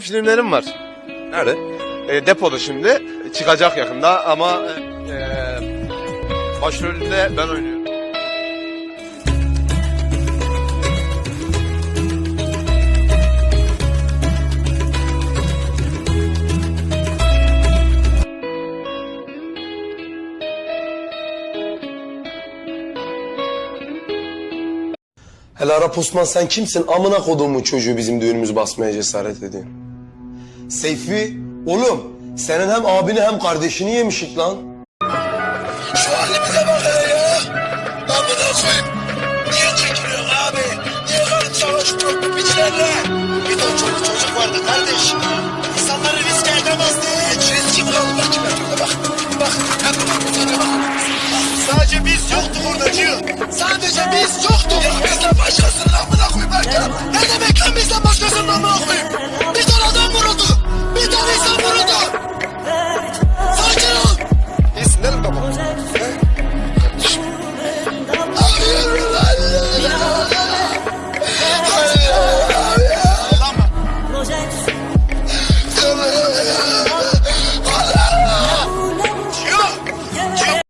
filmlerim var. Nerede? E, depoda şimdi. Çıkacak yakında ama e, başrolünde ben oynuyorum. Hele Arap Osman sen kimsin? Amına koduğumun çocuğu bizim düğünümüzü basmaya cesaret ediyor. Seyfi, oğlum senin hem abini hem kardeşini yemişik lan. Şu halimize bak hele ya. Amına koyayım. Niye çekiliyorsun abi? Niye karın çalışmıyor bu piçlerle? Bir ton çoluk çocuk vardı kardeş. İnsanları riske edemezdi.